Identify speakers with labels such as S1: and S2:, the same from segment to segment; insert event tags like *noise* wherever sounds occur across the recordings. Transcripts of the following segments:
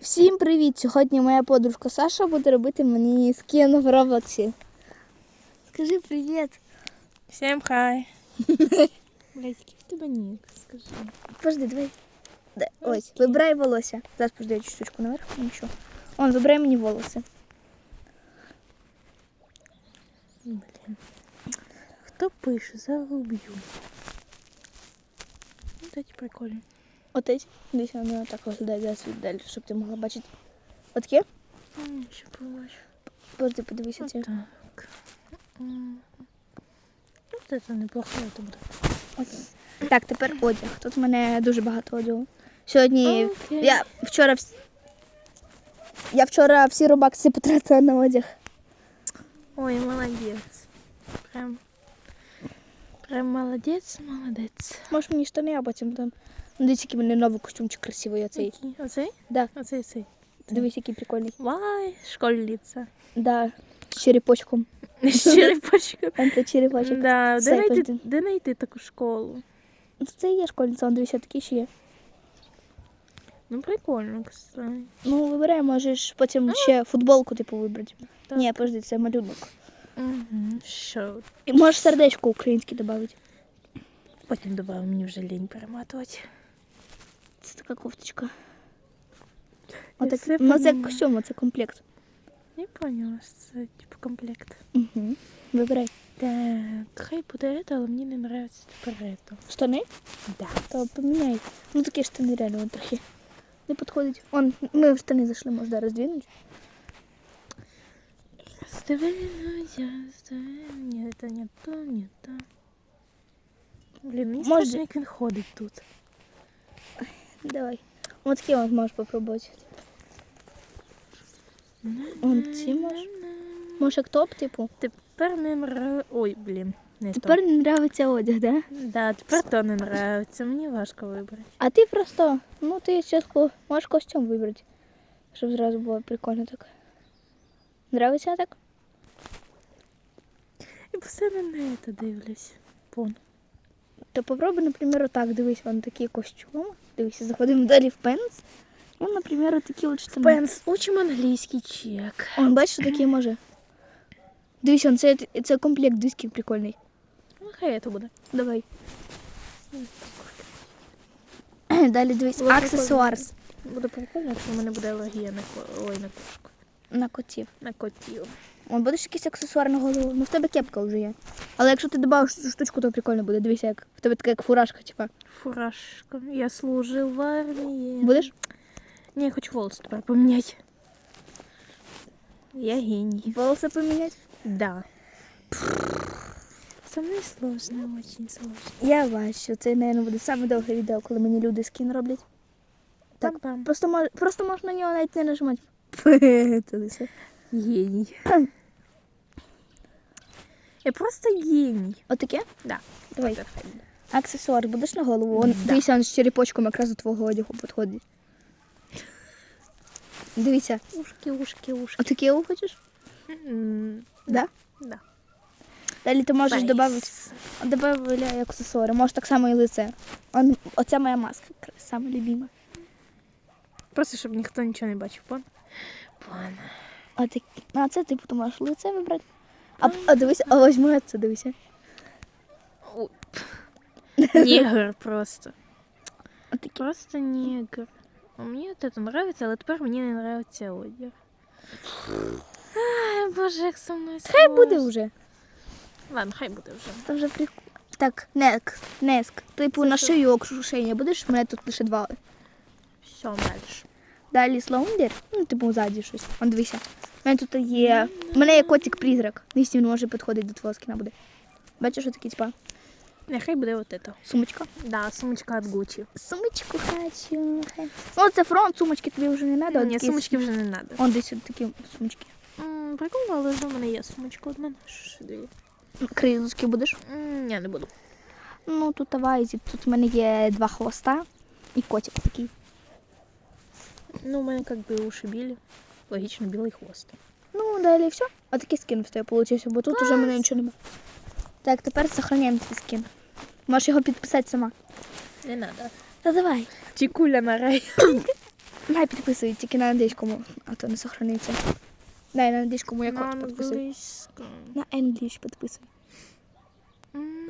S1: Всім привіт! Сьогодні моя подружка Саша буде робити мені скін в роботі. Скажи привіт.
S2: Всім хай. *laughs* Блять, який в тебе нік, скажи.
S1: Подожди, давай. Да, Ось, вибирай волосся. Зараз подожди, я чуть штучку наверх, нічого. Он, вибирай мені волоси.
S2: Блін. Хто пише, загуб'ю. Ну, такі прикольні.
S1: Отець. Десь воно так виглядає зараз віддалі, щоб ти могла бачити. Отаке?
S2: М, Ще побачу.
S1: Подожди, подивися ці.
S2: Так. Це неплохо, це буде.
S1: Окей. Так, тепер одяг. Тут в мене дуже багато одягу. Сьогодні
S2: Окей.
S1: я вчора вс- я вчора всі робакси потратила на одяг.
S2: Ой, молодець. Прям. Прям молодець, молодець.
S1: Можеш мені штани, а потім там. Дивись, який мене новий костюмчик красивий оцей.
S2: Оцей?
S1: Да.
S2: Оцей, цей.
S1: Дивись, який прикольний.
S2: Вай, школьниця.
S1: Да, з черепочком.
S2: З черепочком.
S1: Це черепочок.
S2: Да, де знайти, де знайти таку школу?
S1: Ну, Це є школьниця, он дивися, такі ще є.
S2: Ну, прикольно, кстати.
S1: Ну, вибирай, можеш потім ще футболку, типу, вибрати.
S2: Так.
S1: Ні, подожди, це малюнок.
S2: Угу. Що?
S1: І можеш сердечко українське додати.
S2: Потім добавив, мені вже лінь перематувати.
S1: Це така кофточка.
S2: Я
S1: Отак,
S2: все
S1: ну це
S2: понімаю.
S1: костюм, це комплект.
S2: Не поняла, що це типу комплект.
S1: Угу. Вибирай.
S2: Так, хай буде це, але мені не подобається тепер це.
S1: Штани?
S2: Да.
S1: То поміняй. Ну такі штани реально вон трохи. Не підходить. Он, ми в штани зайшли, можна роздвинути.
S2: Я. Ні, це не то, не то. Блін, мені
S1: Може-
S2: страшно, як він ходить тут.
S1: Давай. От такі от можеш попробувати. Он ці можеш. Може топ, типу.
S2: Тепер не нравиться. Ой, блін, не
S1: Тепер не нравиться одяг, да?
S2: Да, тепер то не нравиться. Мені важко вибрати.
S1: А ти просто, ну ти спочатку можеш костюм вибрати, щоб зразу було прикольно так. Нравиться так?
S2: Постійно на це дивлюсь. Пон.
S1: То попробуй, наприклад, отак. Дивись, вон такі костюми. Дивися, заходимо далі в пенс. І, наприклад, такі от штани.
S2: Пенс, учимо англійський чек.
S1: Он, бачиш, такий може. Дивись, он, це, це комплект дисків прикольний.
S2: Ну, хай це буде.
S1: Давай. *clears throat* Далі дивись,
S2: Буде
S1: аксесуарс
S2: Буде прикольно, якщо в мене буде алергія на ко... Ой, на кошку.
S1: на котів.
S2: На котів.
S1: Он будеш якийсь аксесуар на голову. Ну в тебе кепка вже є. Але якщо ти додавиш цю штучку, то прикольно буде. Дивися, як в тебе така як фуражка, типа.
S2: Фуражка. Я служив в армії.
S1: Будеш?
S2: Ні, я хочу волос тепер поміняти. Я геній.
S1: Волоси поміняти?
S2: Да. Со мной сложно, очень сложно.
S1: Я бачу, це, мабуть, буде саме довге відео, коли мені люди скін роблять. Так,
S2: Пам-пам.
S1: Просто, просто можна на нього навіть не нажимати. *laughs*
S2: Гений. *clears throat* Я просто гений.
S1: Отаке?
S2: Да.
S1: Давай. Аксесуар будеш на голову? Он,
S2: Да.
S1: Дивися, он з черепочком якраз до твого одягу підходить. Дивися,
S2: Ушки, ушки, ушки.
S1: отаке хочеш? Да?
S2: Да.
S1: Далі ти можеш додати добавляй аксесуари. Можеш так само і лице. Он, оця моя маска, сама любима.
S2: Просто, щоб ніхто нічого не бачив. Пон? Пон.
S1: А, ти, а це типу ти можеш лице вибрати. А, а дивися, а возьми це, дивися.
S2: Негр *laughs* просто. Просто негр. Мені от это нравится, але тепер мені не нравиться одяг. Ай, боже, як со мною
S1: Хай буде
S2: сложно.
S1: вже.
S2: Ладно, хай буде вже.
S1: Це вже прикольно. Так, нек, неск. Типу
S2: Це
S1: на шию окрушення будеш? У мене тут лише два.
S2: Все, дальше.
S1: Далі слоундер, ну типу ззаді щось. Он дивися. У мене тут є. У мене є котик-призрак. Десь він може підходити до твого скіна буде. Бачиш, що такі, типа,
S2: Нехай буде от это.
S1: сумочка.
S2: Да, сумочка от Gucci.
S1: Сумочку хочу. Ну, це фронт, сумочки тобі вже не треба.
S2: Ні, сумочки вже не треба.
S1: Он десь от такі сумочки.
S2: Прикольно, але вже в мене є сумочка одна. Що дві?
S1: Крилочки будеш.
S2: М, Ні, не буду.
S1: Ну, тут авайзі. Тут в мене є два хвоста і котик такий.
S2: Ну, у мене як би уші білі. Логічно, білий хвост.
S1: Ну, далі все. А такий скин в тебе вийшов, бо тут уже мене нічого немає. Так, тепер сохраняємо цей скин. Можеш його підписати сама.
S2: Не треба.
S1: Та давай.
S2: Тікуля на рай. *coughs*
S1: Дай підписуй, тільки на англійському, а то не сохраниться. Дай на англійському я підписуй. На English підписуй.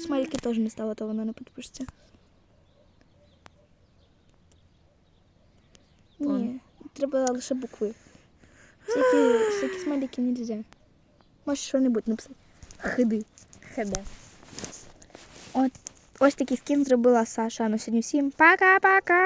S1: Смайлики теж не стало, то воно не підпишеться. Ні, треба лише букви. Всякі, всякі смайлики не можна. Можеш що-небудь написати. Хиди.
S2: Хд.
S1: От, ось такий скін зробила Саша. Ну сьогодні всім пока-пока!